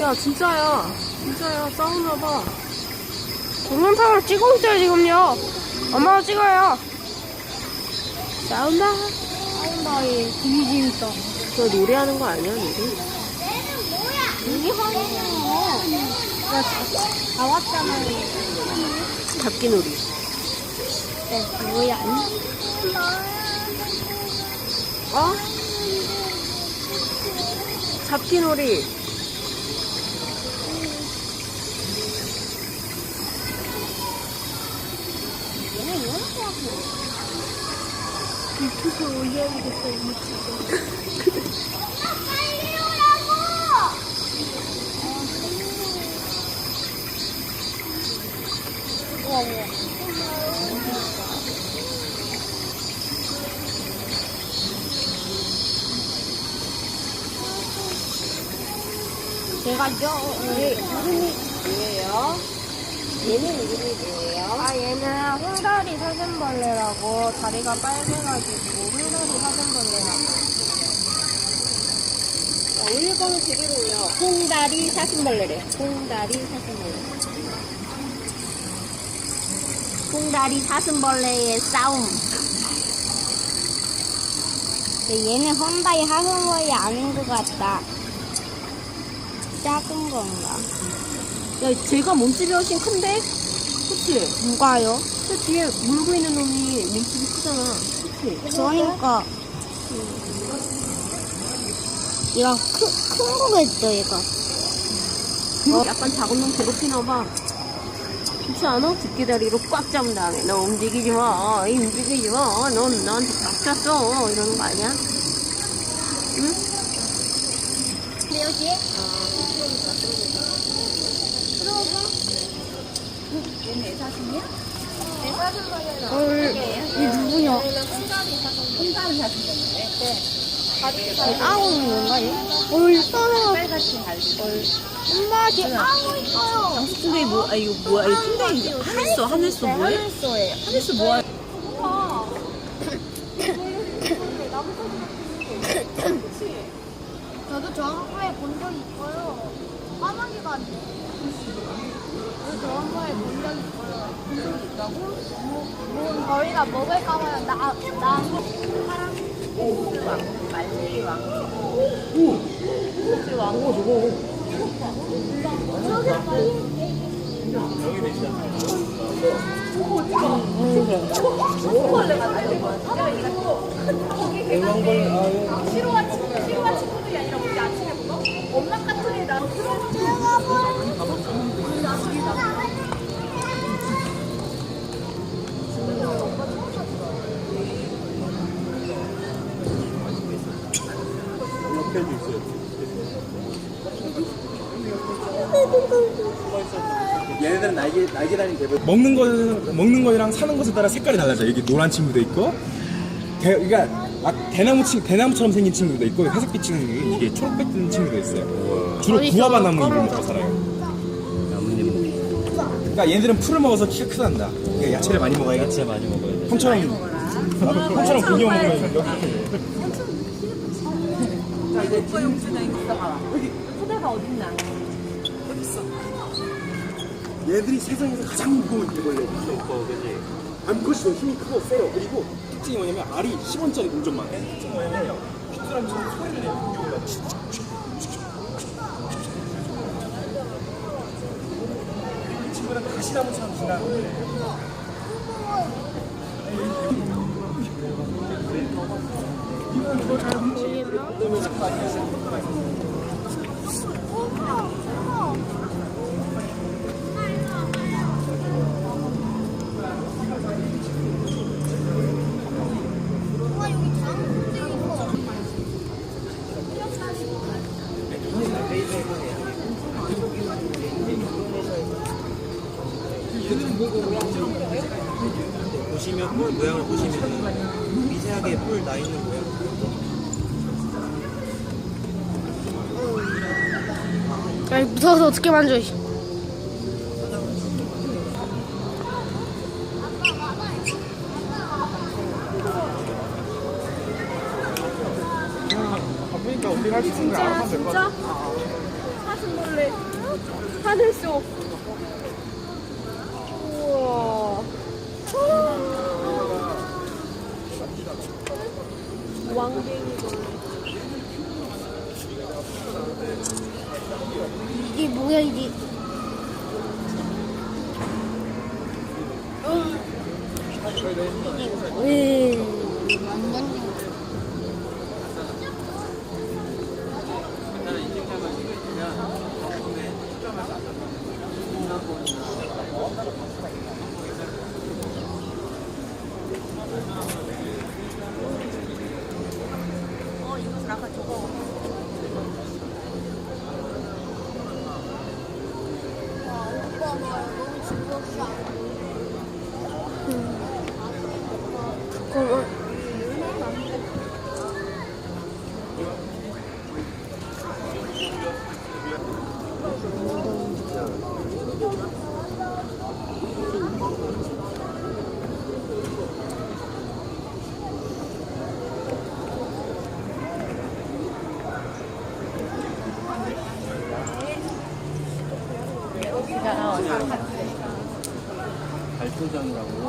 야 진짜야 진짜야 싸우나봐 동영상을 찍고 있어요 지금요. 엄마가 찍어요. 싸운다 싸운다 얘 되게 재밌다. 저 노래하는 거 아니야 우리? 여기 하네요. 다 왔잖아요. 잡기놀이 네, 뭐야? 어? 잡기놀이 유튜브 올려야겠어 유튜브. 제가요. 네, 이름이 뭐예요? 얘는 이름이 뭐예요? 아 얘는 홍다리 사슴벌레라고 다리가 빨개가지고 홍다리 사슴벌레라고. 올릴 거는 제대로 올려 홍다리 사슴벌레래 홍다리 사슴벌레 홍다리 사슴벌레의 싸움. 근데 얘는 홍다리 사슴벌레 아닌 것 같다. 작은 건가? 야 쟤가 몸집이 훨씬 큰데? 그치? 누가요? 저 뒤에 물고 있는 놈이 몸집이 크잖아 그치? 그러니까 얘가 큰, 큰 거겠죠 얘가 어? 약간 작은 놈 괴롭히나봐 그렇지 않아? 집게다리로 꽉 잡은 다음에 너 움직이지 마 이 움직이지 마 넌 나한테 닥쳤어 이러는 거 아니야? 응? 여기 헐, 이 누구냐? 아우는 건가 얘? 헐, 떠나. 엄마, 걔 아우 있어요. 근데 뭐, 아, 이거 뭐야? 이거 근데 하늘소, 하늘소 뭐해? 하늘소예요. 하늘소 뭐야? 저도 저런 거에 본적 있어요. 까마귀가 아니에요. 저런 거에 있어요. 본적 있다고? 뭐, 뭐 저희가 먹을까 봐요. 나, 나, 사람. 말리 왕. 얘네들은 날개 날개 달린 개들 먹는 거는 먹는 거랑 사는 것에 따라 색깔이 달라져. 여기 노란 친구도 있고, 대, 그러니까 막 대나무 친 대나무처럼 생긴 친구도 있고 회색빛 친구 이게 초록빛 뜬 친구도 있어요. 주로 구아바 나무 잎을 먹고 살아요. 그러니까 얘네들은 풀을 먹어서 키가 크단다. 그러니까 야채를 많이 먹어야 야채 많이 먹어야 돼. 형처럼 나도 형처럼 고기만 먹으 면 이거. 자 이제 소대가 어딨나? 얘들이 세상에서 가장 무거운 일벌레. 무거워, 그지? 암컷이 더 힘이 크고 세요. 그리고 특징이 뭐냐면 알이 10원짜리 물좀만 해. 특징이 뭐냐면 귀뚜라미처럼 소리를 내요. 이 친구는 가시나무처럼 지나는 거예요. 보시면 뿔 모양을 보시면 미세하게 뿔나 있는 모양. 야, 무서워서 어떻게 만져. 씨. 우리가 할 수 있는 걸 알아서 될거 같아. 사슴벌레 하늘속 우와 왕갱이 벌레 이게 뭐야 이게? 왜완 라고